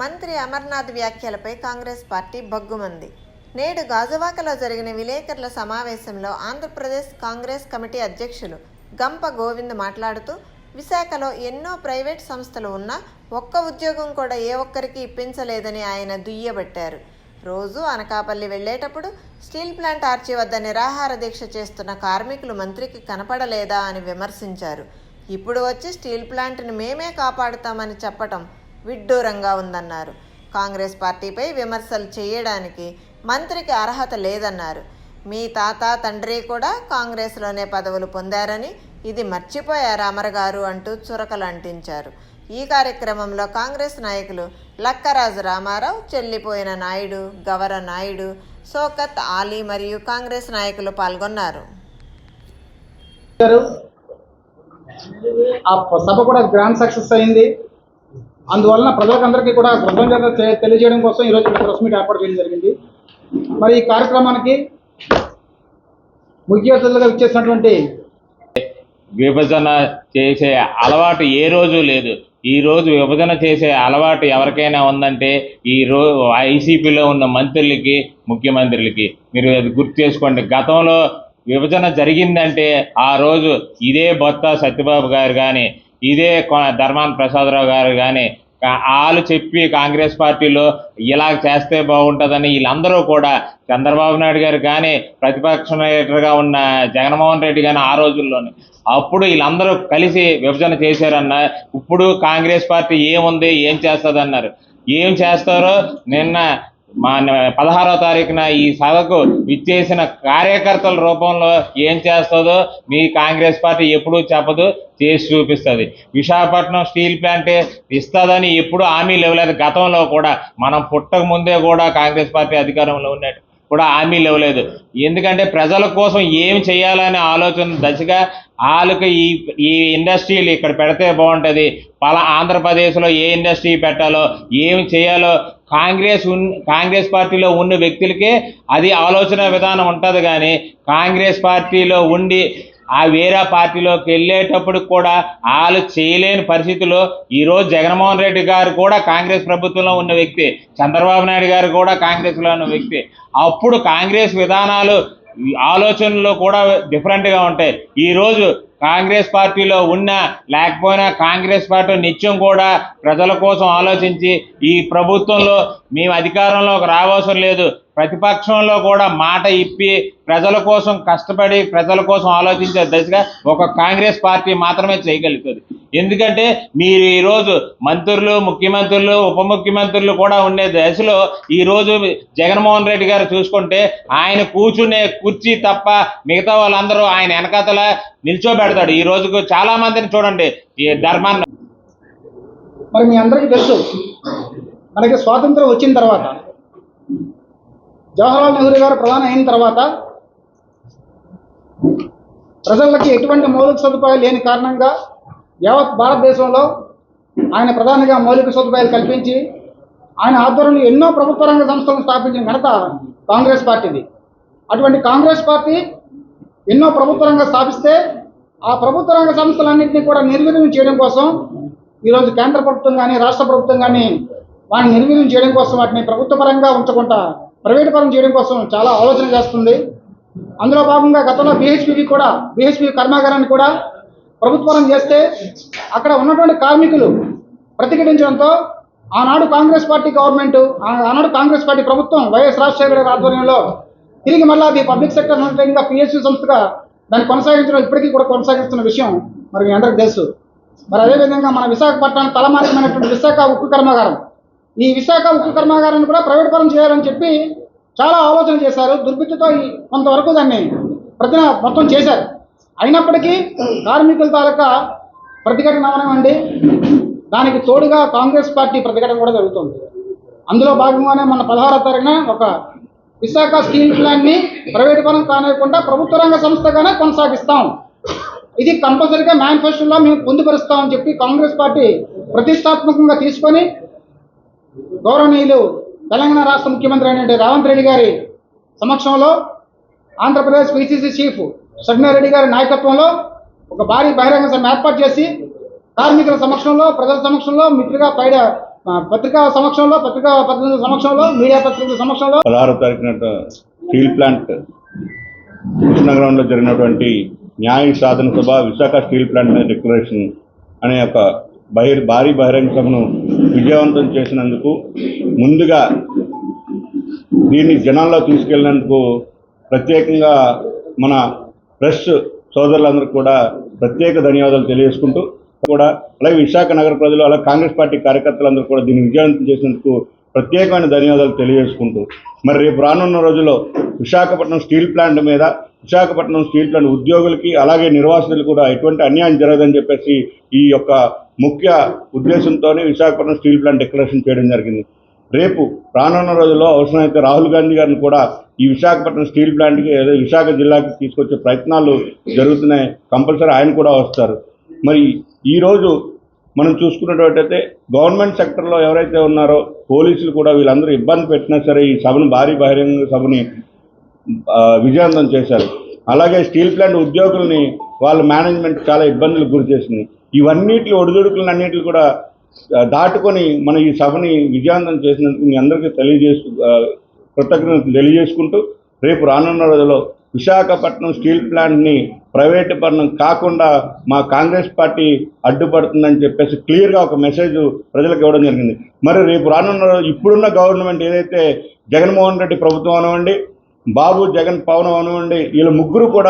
మంత్రి అమర్నాథ్ వ్యాఖ్యలపై కాంగ్రెస్ పార్టీ బగ్గుమంది నేడు గాజువాకలో జరిగిన విలేకరుల సమావేశంలో ఆంధ్రప్రదేశ్ కాంగ్రెస్ కమిటీ అధ్యక్షులు గంప గోవింద్ మాట్లాడుతూ విశాఖలో ఎన్నో ప్రైవేట్ సంస్థలు ఉన్నా ఒక్క ఉద్యోగం కూడా ఏ ఒక్కరికి ఇప్పించలేదని ఆయన దుయ్యబట్టారు. రోజు అనకాపల్లి వెళ్ళేటప్పుడు స్టీల్ ప్లాంట్ ఆర్చి వద్ద నిరాహార దీక్ష చేస్తున్న కార్మికులు మంత్రికి కనపడలేదా అని విమర్శించారు. ఇప్పుడు వచ్చి స్టీల్ ప్లాంట్ని మేమే కాపాడుతామని చెప్పటం విడ్డూరంగా ఉందన్నారు. కాంగ్రెస్ పార్టీపై విమర్శలు చేయడానికి మంత్రికి అర్హత లేదన్నారు. మీ తాత తండ్రి కూడా కాంగ్రెస్లోనే పదవులు పొందారని ఇది మర్చిపోయారు అమరగారు అంటూ చురకలు అంటించారు ఈ కార్యక్రమంలో కాంగ్రెస్ నాయకులు లక్కరాజు రామారావు చెల్లిపోయిన నాయుడు గవర నాయుడు సోకత్ ఆలీ మరియు కాంగ్రెస్ నాయకులు పాల్గొన్నారు. ఆ సభ కూడా గ్రాండ్ సక్సెస్ అయింది. అందువలన ప్రజలకందరికీ కూడా కృతజ్ఞత తెలియజేయడం కోసం ఈరోజు ఇక్కడ ప్రెస్ మీట్ ఏర్పాటు చేయడం జరిగింది. మరి ఈ కార్యక్రమానికి ముఖ్య అతిథులుగా ఇచ్చేసినటువంటి విభజన చేసే అలవాటు ఏ రోజు లేదు. ఈ రోజు విభజన చేసే అలవాటు ఎవరికైనా ఉందంటే ఈ రో ఐసీపీలో ఉన్న మంత్రులకి ముఖ్యమంత్రులకి. మీరు అది గుర్తు చేసుకోండి. గతంలో విభజన జరిగిందంటే ఆ రోజు ఇదే బొత్త సత్యబాబు గారు కానీ ఇదే కొ- ధర్మాన ప్రసాదరావు గారు కానీ వాళ్ళు చెప్పి కాంగ్రెస్ పార్టీలో ఇలా చేస్తే బాగుంటుందని వీళ్ళందరూ కూడా చంద్రబాబు నాయుడు గారు కానీ ప్రతిపక్ష నేతగా ఉన్న జగన్మోహన్ రెడ్డి కానీ ఆ రోజుల్లోనే. అప్పుడు వీళ్ళందరూ కలిసి విభజన చేశారన్న ఇప్పుడు కాంగ్రెస్ పార్టీ ఏముంది ఏం చేస్తుంది అన్నారు ఏం చేస్తారో నిన్న మా పదహారో తారీఖున ఈ సభకు విచ్చేసిన కార్యకర్తల రూపంలో ఏం చేస్తుందో మీ కాంగ్రెస్ పార్టీ ఎప్పుడూ చెప్పదు చేసి చూపిస్తుంది. విశాఖపట్నం స్టీల్ ప్లాంట్ ఇస్తుందని ఎప్పుడు హామీలు ఇవ్వలేదు. గతంలో కూడా మనం పుట్టక ముందే కూడా కాంగ్రెస్ పార్టీ అధికారంలో ఉన్నట్టు. కూడా హామీలు ఇవ్వలేదు ఎందుకంటే ప్రజల కోసం ఏం చేయాలనే ఆలోచన దశగా వాళ్ళకి ఈ ఈ ఇండస్ట్రీలు ఇక్కడ పెడితే బాగుంటుంది. పలా ఆంధ్రప్రదేశ్లో ఏ ఇండస్ట్రీ పెట్టాలో ఏం చేయాలో కాంగ్రెస్ ఉన్ కాంగ్రెస్ పార్టీలో ఉన్న వ్యక్తులకే అది ఆలోచన విధానం ఉంటుంది కానీ కాంగ్రెస్ పార్టీలో ఉండి ఆ వేరే పార్టీలోకి వెళ్ళేటప్పుడు కూడా వాళ్ళు చేయలేని పరిస్థితిలో ఈరోజు జగన్మోహన్ రెడ్డి గారు కూడా కాంగ్రెస్ ప్రభుత్వంలో ఉన్న వ్యక్తి చంద్రబాబు నాయుడు గారు కూడా కాంగ్రెస్లో ఉన్న వ్యక్తి. అప్పుడు కాంగ్రెస్ విధానాలు ఆలోచనలు కూడా డిఫరెంట్గా ఉంటాయి. ఈరోజు కాంగ్రెస్ పార్టీలో ఉన్నా లేకపోయినా కాంగ్రెస్ పార్టీ నిత్యం కూడా ప్రజల కోసం ఆలోచించి ఈ ప్రభుత్వంలో మేము అధికారంలోకి రావసరం లేదు. ప్రతిపక్షంలో కూడా మాట ఇప్పి ప్రజల కోసం కష్టపడి ప్రజల కోసం ఆలోచించే దశగా ఒక కాంగ్రెస్ పార్టీ మాత్రమే చేయగలుగుతుంది. ఎందుకంటే మీరు ఈరోజు మంత్రులు ముఖ్యమంత్రులు ఉప ముఖ్యమంత్రులు కూడా ఉండే దశలో ఈరోజు జగన్మోహన్ రెడ్డి గారు చూసుకుంటే ఆయన కూర్చునే కుర్చీ తప్ప మిగతా వాళ్ళందరూ ఆయన వెనకాతల నిల్చోబెడతాడు. ఈ రోజుకు చాలా మందిని చూడండి. ఈ ధర్మాన్ని మరి మీ అందరికీ తెలుసు మనకి స్వాతంత్రం వచ్చిన తర్వాత జవహర్లాల్ నెహ్రూ గారు ప్రధాని అయిన తర్వాత ప్రజలకి ఎటువంటి మౌలిక సదుపాయాలు లేని కారణంగా యావత్ భారతదేశంలో ఆయన ప్రధానిగా మౌలిక సదుపాయాలు కల్పించి ఆయన ఆధ్వర్యంలో ఎన్నో ప్రభుత్వ రంగ సంస్థలను స్థాపించిన ఘనత కాంగ్రెస్ పార్టీది. అటువంటి కాంగ్రెస్ పార్టీ ఎన్నో ప్రభుత్వ రంగ స్థాపిస్తే ఆ ప్రభుత్వ రంగ సంస్థలన్నింటినీ కూడా నిర్వీర్యం చేయడం కోసం ఈరోజు కేంద్ర ప్రభుత్వం కానీ రాష్ట్ర ప్రభుత్వం కానీ వాటిని నిర్వీర్యం చేయడం కోసం వాటిని ప్రభుత్వ పరంగా ఉంచకుండా ప్రైవేట్ పరం చేయడం కోసం చాలా ఆలోచన చేస్తుంది. అందులో భాగంగా గతంలో బిహెచ్పి కూడా బిహెచ్పి కర్మాగారాన్ని కూడా ప్రభుత్వం చేస్తే అక్కడ ఉన్నటువంటి కార్మికులు ప్రతిఘటించడంతో ఆనాడు కాంగ్రెస్ పార్టీ గవర్నమెంట్ ఆనాడు కాంగ్రెస్ పార్టీ ప్రభుత్వం వైఎస్ రాజశేఖర గారి ఆధ్వర్యంలో తిరిగి మళ్ళీ అది పబ్లిక్ సెక్టర్ ఇంకా పిఎస్యూ సంస్థగా దాన్ని కొనసాగించడం ఇప్పటికీ కూడా కొనసాగిస్తున్న విషయం మరి మీ అందరికీ తెలుసు. మరి అదేవిధంగా మన విశాఖపట్నం తలమానికమైనటువంటి విశాఖ ఉక్కు కర్మాగారం ఈ విశాఖ ఉక్కు కర్మాగారాన్ని కూడా ప్రైవేట్ పరం చేయాలని చెప్పి చాలా ఆలోచన చేశారు. దుర్బుద్ధితో కొంతవరకు దాన్ని ప్రతిన మొత్తం చేశారు. అయినప్పటికీ కార్మికుల తాలూకా ప్రతిఘటన అవనివ్వండి దానికి తోడుగా కాంగ్రెస్ పార్టీ ప్రతిఘటన కూడా జరుగుతుంది. అందులో భాగంగానే మన పదహారో తారీఖున ఒక విశాఖ స్టీల్ ప్లాంట్ని ప్రైవేట్ పరం కానివ్వకుండా ప్రభుత్వ రంగ సంస్థగానే కొనసాగిస్తాం. ఇది కంపల్సరీగా మేనిఫెస్టోలో మేము పొందుపరుస్తామని చెప్పి కాంగ్రెస్ పార్టీ ప్రతిష్టాత్మకంగా తీసుకొని గౌరవనీయులు తెలంగాణ రాష్ట్ర ముఖ్యమంత్రి అయిన రేవంత్ రెడ్డి గారి సమక్షంలో ఆంధ్రప్రదేశ్ పిసిసి చీఫ్ సగ్నారెడ్డి గారి నాయకత్వంలో ఒక భారీ బహిరంగ సభ ఏర్పాటు చేసి కార్మికుల సమక్షంలో ప్రజల సమక్షంలో మిత్రుగా పైడ పత్రికా సమక్షంలో పత్రికా ప్రతినిధుల సమక్షంలో మీడియా ప్రతినిధుల సమక్షంలో పదహారో తారీఖున స్టీల్ ప్లాంట్ కృష్ణగ్రౌండ్లో జరిగినటువంటి న్యాయ సాధన సభ విశాఖ స్టీల్ ప్లాంట్ డిక్లరేషన్ అనే ఒక బహిర్ భారీ బహిరంగ సభను విజయవంతం చేసినందుకు ముందుగా దీన్ని జనాల్లో తీసుకెళ్ళినందుకు ప్రత్యేకంగా మన ప్రెస్ సోదరులందరూ కూడా ప్రత్యేక ధన్యవాదాలు తెలియజేసుకుంటూ కూడా అలాగే విశాఖ నగర ప్రజలు అలాగే కాంగ్రెస్ పార్టీ కార్యకర్తలందరూ కూడా దీన్ని విజయవంతం చేసినందుకు ప్రత్యేకమైన ధన్యవాదాలు తెలియజేసుకుంటూ మరి రేపు రానున్న రోజుల్లో విశాఖపట్నం స్టీల్ ప్లాంట్ మీద విశాఖపట్నం స్టీల్ ప్లాంట్ ఉద్యోగులకి అలాగే నిర్వాసితులు కూడా ఎటువంటి అన్యాయం జరగదని చెప్పేసి ఈ యొక్క ముఖ్య ఉద్దేశంతోనే విశాఖపట్నం స్టీల్ ప్లాంట్ డిక్లరేషన్ చేయడం జరిగింది. రేపు రానున్న రోజుల్లో అవసరమైతే రాహుల్ గాంధీ గారిని కూడా ఈ విశాఖపట్నం స్టీల్ ప్లాంట్కి ఏదో విశాఖ జిల్లాకి తీసుకొచ్చే ప్రయత్నాలు జరుగుతున్నాయి. కంపల్సరీ ఆయన కూడా వస్తారు. మరి ఈరోజు మనం చూసుకున్నట్టయితే గవర్నమెంట్ సెక్టర్లో ఎవరైతే ఉన్నారో పోలీసులు కూడా వీళ్ళందరూ ఇబ్బంది పెట్టినా సరే ఈ సభను భారీ బహిరంగ సభని విజయవంతం చేశారు. అలాగే స్టీల్ ప్లాంట్ ఉద్యోగుల్ని వాళ్ళ మేనేజ్మెంట్ చాలా ఇబ్బందులకు గురి చేసింది. ఇవన్నిటి ఒడిదుడుకులను కూడా దాటుకొని మన ఈ సభని విజయవంతం చేసినందుకు మీ అందరికీ తెలియజేసు కృతజ్ఞతలు తెలియజేసుకుంటూ రేపు రానున్న రోజుల్లో విశాఖపట్నం స్టీల్ ప్లాంట్ని ప్రైవేట్ పరణం కాకుండా మా కాంగ్రెస్ పార్టీ అడ్డుపడుతుందని చెప్పేసి క్లియర్గా ఒక మెసేజ్ ప్రజలకు ఇవ్వడం జరిగింది. మరి రేపు రానున్న ఇప్పుడున్న గవర్నమెంట్ ఏదైతే జగన్మోహన్ రెడ్డి ప్రభుత్వం అనివ్వండి బాబు జగన్ పవన్ అనివ్వండి వీళ్ళ ముగ్గురు కూడా